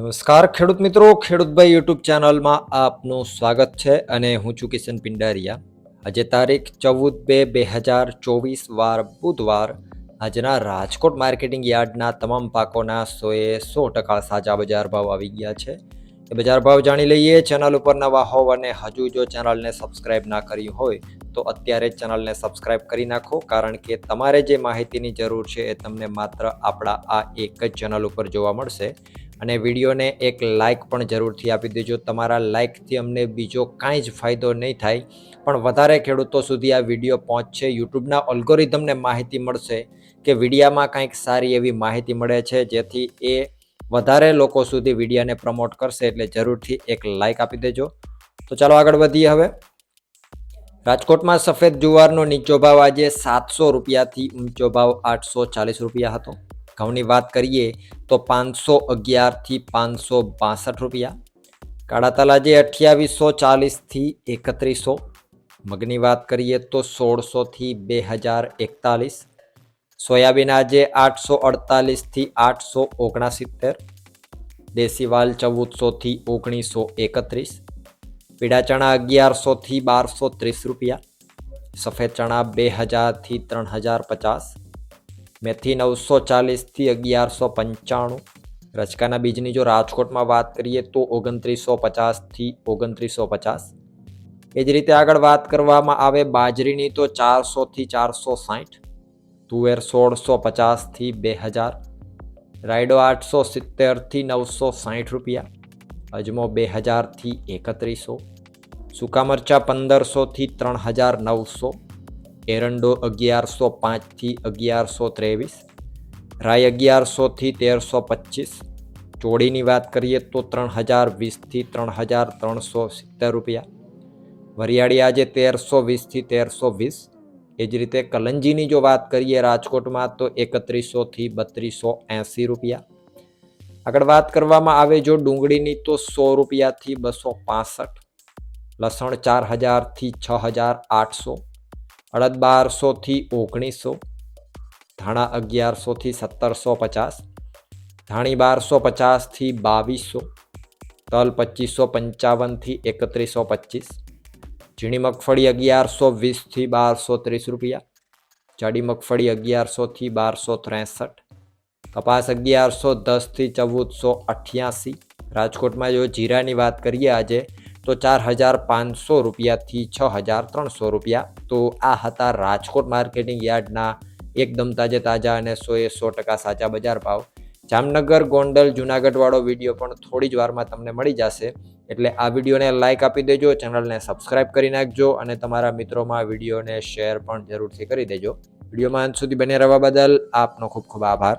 નમસ્કાર ખેડૂત મિત્રો ખેડૂતભાઈ યુટ્યુબ ચેનલમાં આપનું સ્વાગત છે અને હું છું કિશન પિંડારિયા. આજે તારીખ ચૌદ બે બે હજાર ચોવીસ વાર બુધવાર આજના રાજકોટ માર્કેટિંગ યાર્ડના તમામ પાકોના સોએ સો ટકા સાચા બજાર ભાવ આવી ગયા છે. એ બજાર ભાવ જાણી લઈએ, ચેનલ ઉપર નવા હોવ અને હજુ જો ચેનલને સબસ્ક્રાઇબ ના કરી હોય, તો અત્યારે ચેનલને સબસ્ક્રાઇબ કરી નાખો, કારણ કે તમારે જે માહિતીની જરૂર છે એ તમને માત્ર આપણા આ એક જ ચેનલ ઉપર જોવા મળશે. અને વિડીયોને એક લાઇક પણ જરૂરથી આપી દેજો. તમારા લાઇકથી અમને બીજો કાંઈ જ ફાયદો નહીં થાય. પણ વધારે ખેડૂતો સુધી આ વીડિયો પહોંચશે. યુટ્યુબના અલ્ગોરિધમને માહિતી મળશે કે વિડીયામાં કંઈક સારી એવી માહિતી મળે છે, જેથી એ વધારે લોકો સુધી વિડીયાને પ્રમોટ કરશે. એટલે જરૂરથી એક લાઇક આપી દેજો. તો ચાલો આગળ વધીએ હવે. રાજકોટમાં સફેદ જુવારનો નીચો ભાવ આજે સાતસો રૂપિયાથી ઊંચો ભાવ આઠસો ચાલીસ રૂપિયા હતો. ઘઉંની વાત કરીએ તો પાંચસો અગિયારથી પાંચસો બાસઠ રૂપિયા. કાળા તલ આજે અઠ્યાવીસો ચાલીસથી એકત્રીસો. મગની વાત કરીએ તો સોળસોથી બે હજાર એકતાલીસ. સોયાબીન આજે આઠસો અડતાલીસથી આઠસો ઓગણસિત્તેર. દેશી વાલ ચૌદસોથી ઓગણીસો એકત્રીસ. પીળા ચણા અગિયારસોથી બારસો ત્રીસ રૂપિયા. સફેદ ચણા બે હજારથી ત્રણ હજાર પચાસ. મેથી નવસો ચાલીસથી અગિયારસો પંચાણું. રચકાના બીજની જો રાજકોટમાં વાત કરીએ તો ઓગણત્રીસો પચાસથી ઓગણત્રીસો પચાસ. એ જ રીતે આગળ વાત કરવામાં આવે બાજરીની તો ચારસોથી ચારસો સાઠ. તુવેર સોળસો પચાસથી બે હજાર. રાયડો આઠસો સિત્તેરથી નવસો સાઠ રૂપિયા. અજમો બે હજારથી એકત્રીસો. સૂકા મરચાં પંદરસોથી ત્રણ હજાર નવસો. એરંડો અગિયારસો પાંચથી અગિયારસો ત્રેવીસ રાય અગિયારસોથી તેરસો પચીસ, ચોળીની વાત કરીએ તો ત્રણ હજાર વીસથી ત્રણ હજાર ત્રણસો સિત્તેર રૂપિયા, વરિયાળી આજે તેરસો વીસથી તેરસો વીસ. એ જ રીતે કલંજીની જો વાત કરીએ રાજકોટમાં તો એકત્રીસોથી બત્રીસો એંસી રૂપિયા. આગળ વાત કરવામાં આવે જો ડુંગળીની તો સો રૂપિયાથી બસો પાસઠ, લસણ ચાર હજારથી છ હજાર આઠસો અડદ બારસોથી ઓગણીસો, ધાણા અગિયારસોથી સત્તરસો પચાસ, ધાણી બારસો પચાસથી બાવીસો, તલ પચીસો પંચાવનથી એકત્રીસો પચીસ, ઝીણી મગફળી અગિયારસો વીસથી બારસો ત્રીસ રૂપિયા, જાડી મગફળી અગિયારસોથી બારસો ત્રેસઠ, કપાસ અગિયારસો દસથી ચૌદસો અઠ્યાસી. રાજકોટમાં જો જીરાની વાત કરીએ આજે તો ચાર હજાર પાંચસો રૂપિયાથી છ હજાર ત્રણસો રૂપિયા. તો આ હતા રાજકોટ માર્કેટિંગ યાર્ડના એકદમ તાજે તાજા અને સોએ સો ટકા સાચા બજાર ભાવ. જામનગર, ગોંડલ, જુનાગઢવાળો વીડિયો પણ થોડી જ વારમાં તમને મળી જશે. એટલે આ વિડીયોને લાઇક આપી દેજો, ચેનલને સબસ્ક્રાઇબ કરી નાખજો અને તમારા મિત્રોમાં વિડીયોને શેર પણ જરૂરથી કરી દેજો. વિડીયોમાં અંત સુધી બને રહેવા બદલ આપનો ખૂબ ખૂબ આભાર.